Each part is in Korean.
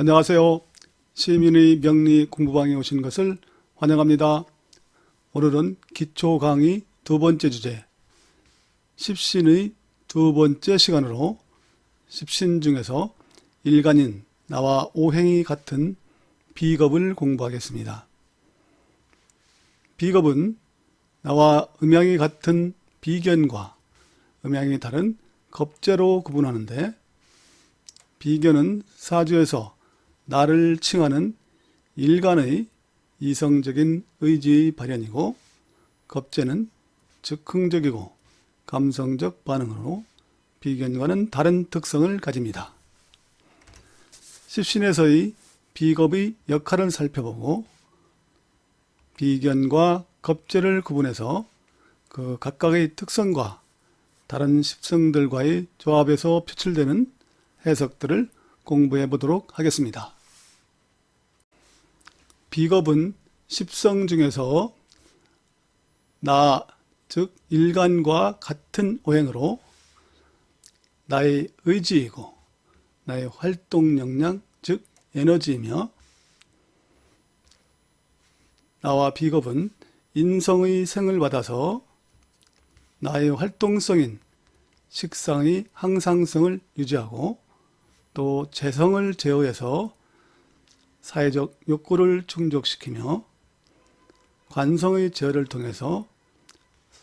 안녕하세요. 시민의 명리 공부방에 오신 것을 환영합니다. 오늘은 기초 강의 두 번째 주제, 십신의 두 번째 시간으로 십신 중에서 일간인 나와 오행이 같은 비겁을 공부하겠습니다. 비겁은 나와 음양이 같은 비견과 음양이 다른 겁재로 구분하는데 비견은 사주에서 나를 칭하는 일간의 이성적인 의지의 발현이고 겁재는 즉흥적이고 감성적 반응으로 비견과는 다른 특성을 가집니다. 십신에서의 비겁의 역할을 살펴보고 비견과 겁재를 구분해서 그 각각의 특성과 다른 십성들과의 조합에서 표출되는 해석들을 공부해 보도록 하겠습니다. 비겁은 십성 중에서 나, 즉 일간과 같은 오행으로 나의 의지이고 나의 활동 역량, 즉 에너지이며 나와 비겁은 인성의 생을 받아서 나의 활동성인 식상의 항상성을 유지하고 또 재성을 제어해서 사회적 욕구를 충족시키며 관성의 제어를 통해서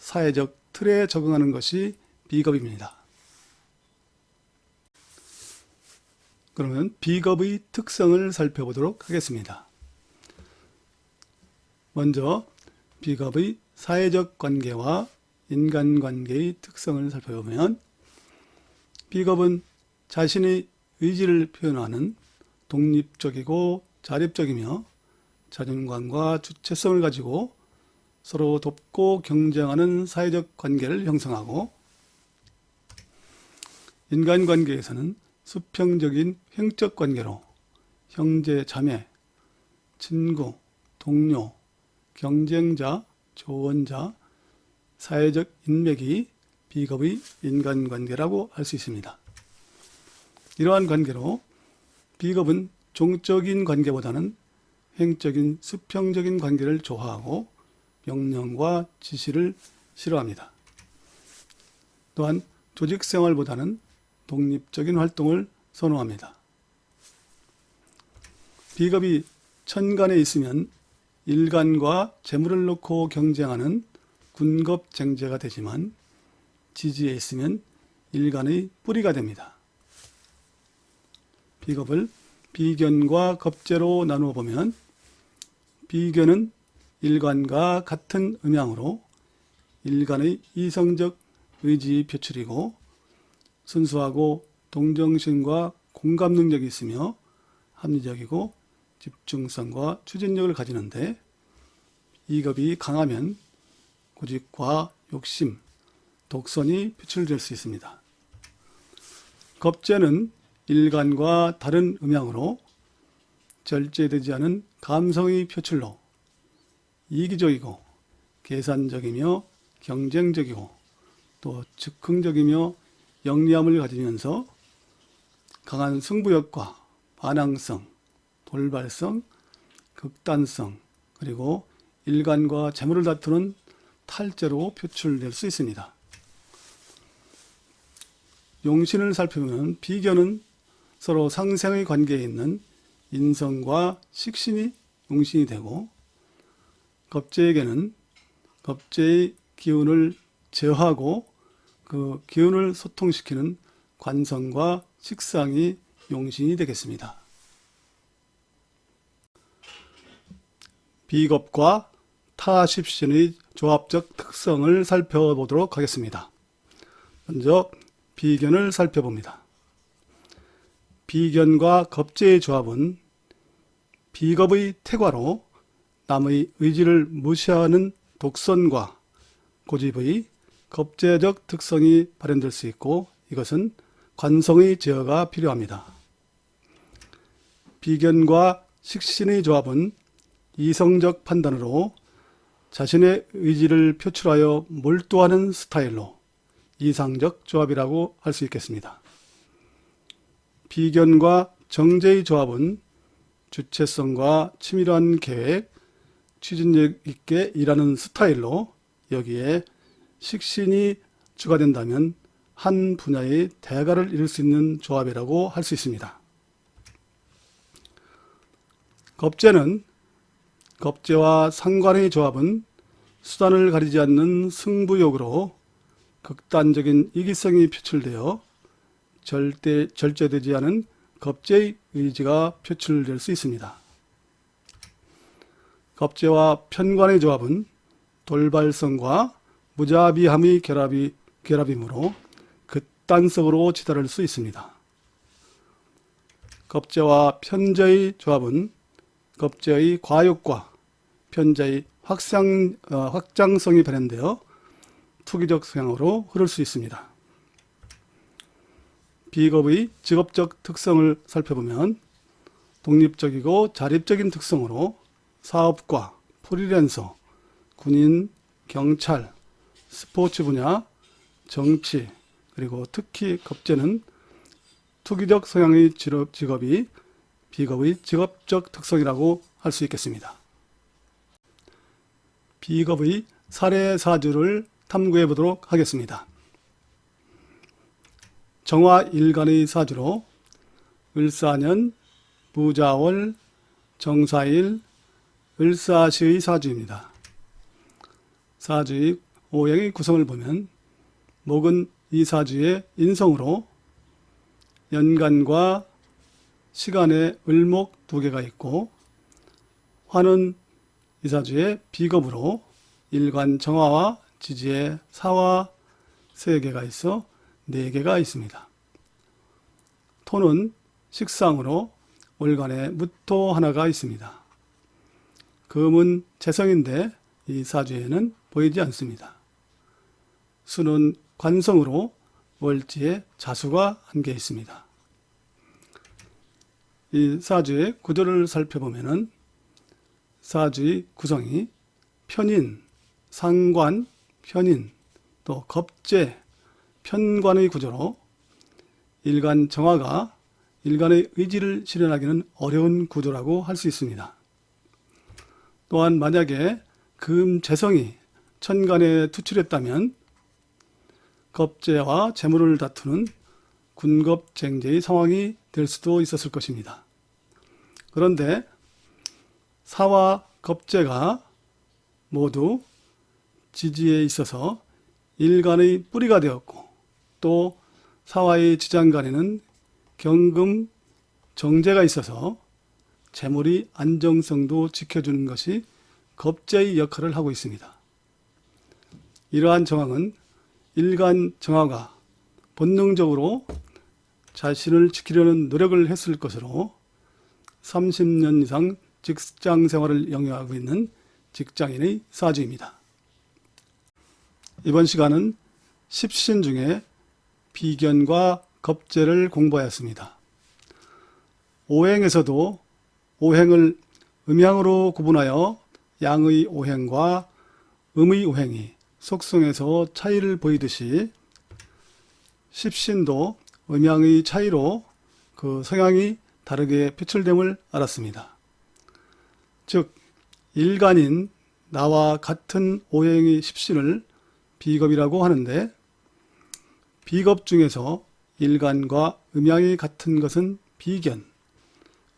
사회적 틀에 적응하는 것이 비겁입니다. 그러면 비겁의 특성을 살펴보도록 하겠습니다. 먼저 비겁의 사회적 관계와 인간관계의 특성을 살펴보면 비겁은 자신의 의지를 표현하는 독립적이고 자립적이며 자존감과 주체성을 가지고 서로 돕고 경쟁하는 사회적 관계를 형성하고 인간관계에서는 수평적인 횡적 관계로 형제, 자매, 친구, 동료, 경쟁자, 조언자, 사회적 인맥이 비겁의 인간관계라고 할 수 있습니다. 이러한 관계로 비겁은 종적인 관계보다는 횡적인 수평적인 관계를 좋아하고 명령과 지시를 싫어합니다. 또한 조직 생활보다는 독립적인 활동을 선호합니다. 비겁이 천간에 있으면 일간과 재물을 놓고 경쟁하는 군겁쟁제가 되지만 지지에 있으면 일간의 뿌리가 됩니다. 비겁을 비견과 겁재로 나누어 보면 비견은 일간과 같은 음양으로 일간의 이성적 의지 표출이고 순수하고 동정심과 공감 능력이 있으며 합리적이고 집중성과 추진력을 가지는데 이겁이 강하면 고집과 욕심, 독선이 표출될 수 있습니다. 겁재는 일간과 다른 음양으로 절제되지 않은 감성의 표출로 이기적이고 계산적이며 경쟁적이고 또 즉흥적이며 영리함을 가지면서 강한 승부욕과 반항성, 돌발성, 극단성, 그리고 일간과 재물을 다투는 탈재로 표출될 수 있습니다. 용신을 살펴보면 비견은 서로 상생의 관계에 있는 인성과 식신이 용신이 되고 겁재에게는 겁재의 기운을 제어하고 그 기운을 소통시키는 관성과 식상이 용신이 되겠습니다. 비겁과 타십신의 조합적 특성을 살펴보도록 하겠습니다. 먼저 비견을 살펴봅니다. 비견과 겁재의 조합은 비겁의 태과로 남의 의지를 무시하는 독선과 고집의 겁재적 특성이 발현될 수 있고 이것은 관성의 제어가 필요합니다. 비견과 식신의 조합은 이성적 판단으로 자신의 의지를 표출하여 몰두하는 스타일로 이상적 조합이라고 할 수 있겠습니다. 비견과 정제의 조합은 주체성과 치밀한 계획, 추진력 있게 일하는 스타일로 여기에 식신이 추가된다면 한 분야의 대가를 이룰 수 있는 조합이라고 할 수 있습니다. 겁재는 겁재와 상관의 조합은 수단을 가리지 않는 승부욕으로 극단적인 이기성이 표출되어 절대 절제되지 않은 겁재의 의지가 표출될 수 있습니다. 겁재와 편관의 조합은 돌발성과 무자비함의 결합이 결합이므로 극단적으로 치달을 수 있습니다. 겁재와 편재의 조합은 겁재의 과욕과 편재의 확장, 어, 확장성이 발현되어 투기적 성향으로 흐를 수 있습니다. 비겁의 직업적 특성을 살펴보면 독립적이고 자립적인 특성으로 사업과 프리랜서, 군인, 경찰, 스포츠 분야, 정치, 그리고 특히 겁재는 투기적 성향의 직업- 직업이 비겁의 직업적 특성이라고 할 수 있겠습니다. 비겁의 사례 사주를 탐구해 보도록 하겠습니다. 정화 일간의 사주로 을사년, 무자월, 정사일, 을사시의 사주입니다. 사주의 오행의 구성을 보면 목은 이 사주의 인성으로 연간과 시간에 을목 두 개가 있고 화는 이 사주의 비겁으로 일간 정화와 지지에 사화 세 개가 있어 네 개가 있습니다. 토는 식상으로 월간에 무토 하나가 있습니다. 금은 재성인데 이 사주에는 보이지 않습니다. 수는 관성으로 월지에 자수가 한 개 있습니다. 이 사주의 구조를 살펴보면은 사주의 구성이 편인, 상관, 편인, 또 겁재, 편관의 구조로 일간 정화가 일간의 의지를 실현하기는 어려운 구조라고 할 수 있습니다. 또한 만약에 금 재성이 천간에 투출했다면 겁재와 재물을 다투는 군겁쟁제의 상황이 될 수도 있었을 것입니다. 그런데 사와 겁재가 모두 지지에 있어서 일간의 뿌리가 되었고 또 사와의 지장 간에는 경금 정제가 있어서 재물이 안정성도 지켜주는 것이 겁재의 역할을 하고 있습니다. 이러한 정황은 일간 정화가 본능적으로 자신을 지키려는 노력을 했을 것으로 30년 이상 직장 생활을 영위하고 있는 직장인의 사주입니다. 이번 시간은 십신 중에 비견과 겁재를 공부하였습니다. 오행에서도 오행을 음양으로 구분하여 양의 오행과 음의 오행이 속성에서 차이를 보이듯이 십신도 음양의 차이로 그 성향이 다르게 표출됨을 알았습니다. 즉 일간인 나와 같은 오행의 십신을 비겁이라고 하는데 비겁 중에서 일간과 음양이 같은 것은 비견,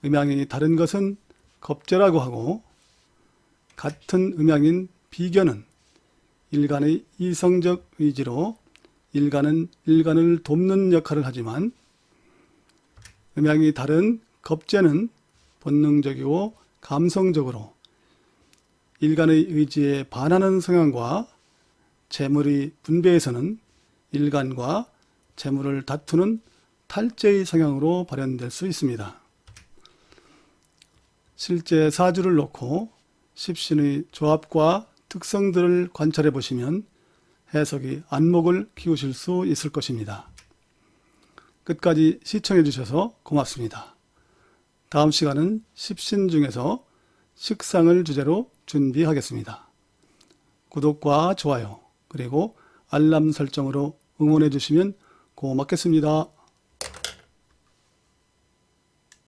음양이 다른 것은 겁재라고 하고 같은 음양인 비견은 일간의 이성적 의지로 일간은 일간을 돕는 역할을 하지만 음양이 다른 겁재는 본능적이고 감성적으로 일간의 의지에 반하는 성향과 재물의 분배에서는 일간과 재물을 다투는 탈재의 성향으로 발현될 수 있습니다. 실제 사주를 놓고 십신의 조합과 특성들을 관찰해 보시면 해석이 안목을 키우실 수 있을 것입니다. 끝까지 시청해 주셔서 고맙습니다. 다음 시간은 십신 중에서 식상을 주제로 준비하겠습니다. 구독과 좋아요 그리고 알람 설정으로 응원해 주시면 고맙겠습니다.